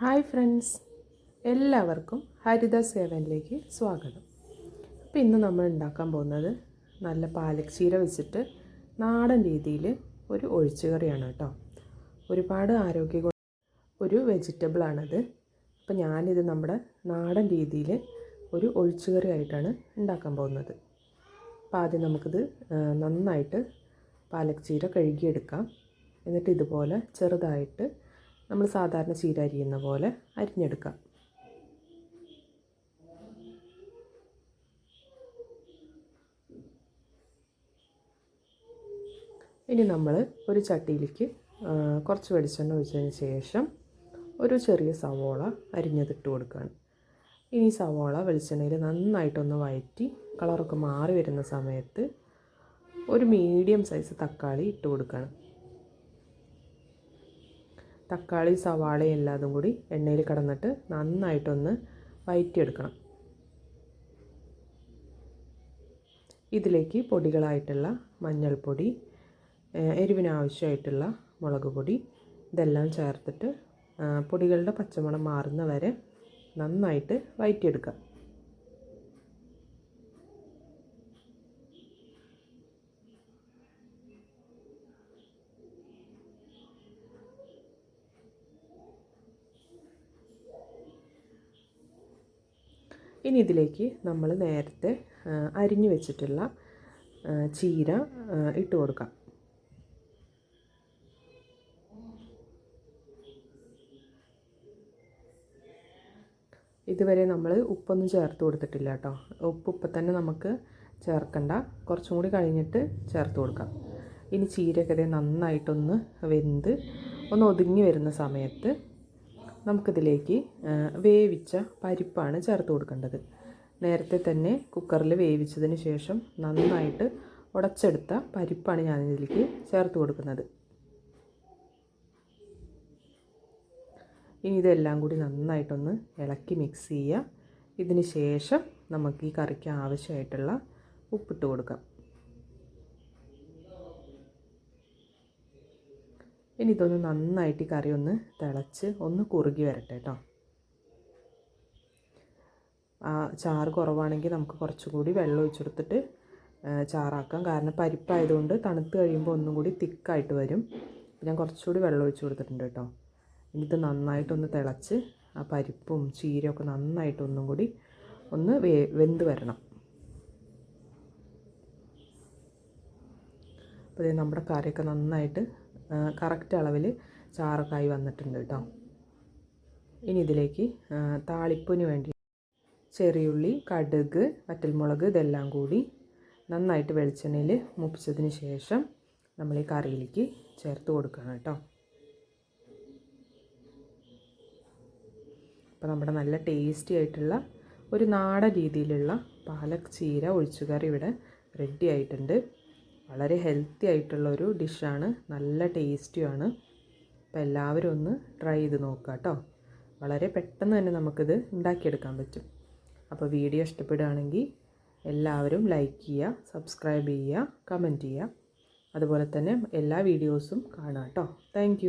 Hi friends. എല്ലാവർക്കും ഹരിത സേവനിലേക്ക് സ്വാഗതം. അപ്പോൾ ഇന്ന് നമ്മൾ ഉണ്ടാക്കാൻ പോകുന്നത് നല്ല പാലക് ചീര വെച്ചിട്ട് നാടൻ രീതിയിൽ ഒരു ഒഴിച്ചുകറിയാണ് കേട്ടോ. ഒരുപാട് ആരോഗ്യ ഒരു വെജിറ്റബിളാണത് അപ്പോൾ ഞാനിത് നമ്മുടെ നാടൻ രീതിയിൽ ഒരു ഒഴിച്ചുകറി ആയിട്ടാണ് ഉണ്ടാക്കാൻ പോകുന്നത്. അപ്പോൾ ആദ്യം നമുക്കിത് നന്നായിട്ട് പാലക് ചീര കഴുകിയെടുക്കാം. എന്നിട്ട് ഇതുപോലെ ചെറുതായിട്ട് നമ്മൾ സാധാരണ ചീര അരിയുന്ന പോലെ അരിഞ്ഞെടുക്കാം. ഇനി നമ്മൾ ഒരു ചട്ടിയിലേക്ക് കുറച്ച് വെളിച്ചെണ്ണ ഒഴിച്ചതിന് ശേഷം ഒരു ചെറിയ സവോള അരിഞ്ഞതിട്ട് കൊടുക്കുകയാണ്. ഇനി സവോള വെളിച്ചെണ്ണയിൽ നന്നായിട്ടൊന്ന് വയറ്റി കളറൊക്കെ മാറി വരുന്ന സമയത്ത് ഒരു മീഡിയം സൈസ് തക്കാളി ഇട്ട് കൊടുക്കുകയാണ്. തക്കാളി സവാള എല്ലാതും കൂടി എണ്ണയിൽ കിടന്നിട്ട് നന്നായിട്ടൊന്ന് വയറ്റിയെടുക്കണം. ഇതിലേക്ക് പൊടികളായിട്ടുള്ള മഞ്ഞൾപ്പൊടി എരിവിനാവശ്യമായിട്ടുള്ള എരിവിന് മുളക് പൊടി ഇതെല്ലാം ചേർത്തിട്ട് പൊടികളുടെ പച്ചമണം മാറുന്ന വരെ നന്നായിട്ട് വഴറ്റിയെടുക്കുക ഇനി ഇതിലേക്ക് നമ്മൾ നേരത്തെ അരിഞ്ഞു വെച്ചിട്ടുള്ള ചീര ഇട്ട് കൊടുക്കാം. ഇതുവരെ നമ്മൾ ഉപ്പൊന്നും ചേർത്ത് കൊടുത്തിട്ടില്ല കേട്ടോ. ഉപ്പ് ഇപ്പം തന്നെ നമുക്ക് ചേർക്കണ്ട. കുറച്ചും കൂടി കഴിഞ്ഞിട്ട് ചേർത്ത് കൊടുക്കാം. ഇനി ചീരയൊക്കെ നന്നായിട്ടൊന്ന് വെന്ത് ഒന്ന് ഒതുങ്ങി വരുന്ന സമയത്ത് നമുക്കിതിലേക്ക് വേവിച്ച പരിപ്പാണ് ചേർത്ത് കൊടുക്കേണ്ടത്. നേരത്തെ തന്നെ കുക്കറിൽ വേവിച്ചതിന് ശേഷം നന്നായിട്ട് ഉടച്ചെടുത്ത പരിപ്പാണ് ഞാൻ ഇതിലേക്ക് ചേർത്ത് കൊടുക്കുന്നത്. ഇനി ഇതെല്ലാം കൂടി നന്നായിട്ടൊന്ന് ഇളക്കി മിക്സ് ചെയ്യുക. ഇതിന് ശേഷം നമുക്ക് ഈ കറിക്ക് ആവശ്യമായിട്ടുള്ള ഉപ്പിട്ട് കൊടുക്കാം. ഇനി ഇതൊന്ന് നന്നായിട്ട് ഈ കറി ഒന്ന് തിളച്ച് ഒന്ന് കുറുകി വരട്ടെ കേട്ടോ ആ ചാറ് കുറവാണെങ്കിൽ നമുക്ക് കുറച്ചുകൂടി വെള്ളം ഒഴിച്ചെടുത്തിട്ട് ചാറാക്കാം. കാരണം പരിപ്പായതുകൊണ്ട് തണുത്ത് കഴിയുമ്പോൾ ഒന്നും കൂടി തിക്കായിട്ട് വരും. ഞാൻ കുറച്ചുകൂടി വെള്ളം ഒഴിച്ചു കൊടുത്തിട്ടുണ്ട് കേട്ടോ ഇത് നന്നായിട്ടൊന്ന് തിളച്ച് ആ പരിപ്പും ചീരയൊക്കെ നന്നായിട്ട് ഒന്നും കൂടി ഒന്ന് വേ വെന്ത് വരണം. അപ്പോൾ ഇത് നമ്മുടെ കറിയൊക്കെ നന്നായിട്ട് കറക്റ്റ് അളവിൽ ചാറൊക്കെ ആയി വന്നിട്ടുണ്ട് കേട്ടോ. ഇനി ഇതിലേക്ക് താളിപ്പിന് വേണ്ടി ചെറിയുള്ളി കടുക് വറ്റൽമുളക് ഇതെല്ലാം കൂടി നന്നായിട്ട് വെളിച്ചെണ്ണയിൽ മുപ്പിച്ചതിന് ശേഷം നമ്മൾ ഈ കറിയിലേക്ക് ചേർത്ത് കൊടുക്കണം കേട്ടോ. അപ്പോൾ നമ്മുടെ നല്ല ടേസ്റ്റി ആയിട്ടുള്ള ഒരു നാടൻ രീതിയിലുള്ള പാലക് ചീര ഒഴിച്ചുകറി ഇവിടെ റെഡി ആയിട്ടുണ്ട്. വളരെ ഹെൽത്തി ആയിട്ടുള്ള ഒരു ഡിഷാണ് നല്ല ടേസ്റ്റിയുമാണ് അപ്പോൾ എല്ലാവരും ഒന്ന് ട്രൈ ചെയ്ത് നോക്കുക കേട്ടോ വളരെ പെട്ടെന്ന് തന്നെ നമുക്കിത് ഉണ്ടാക്കിയെടുക്കാൻ പറ്റും. അപ്പോൾ വീഡിയോ ഇഷ്ടപ്പെടുകയാണെങ്കിൽ എല്ലാവരും ലൈക്ക് ചെയ്യുക സബ്സ്ക്രൈബ് ചെയ്യുക കമന്റ് ചെയ്യുക. അതുപോലെ തന്നെ എല്ലാ വീഡിയോസും കാണാം കേട്ടോ താങ്ക്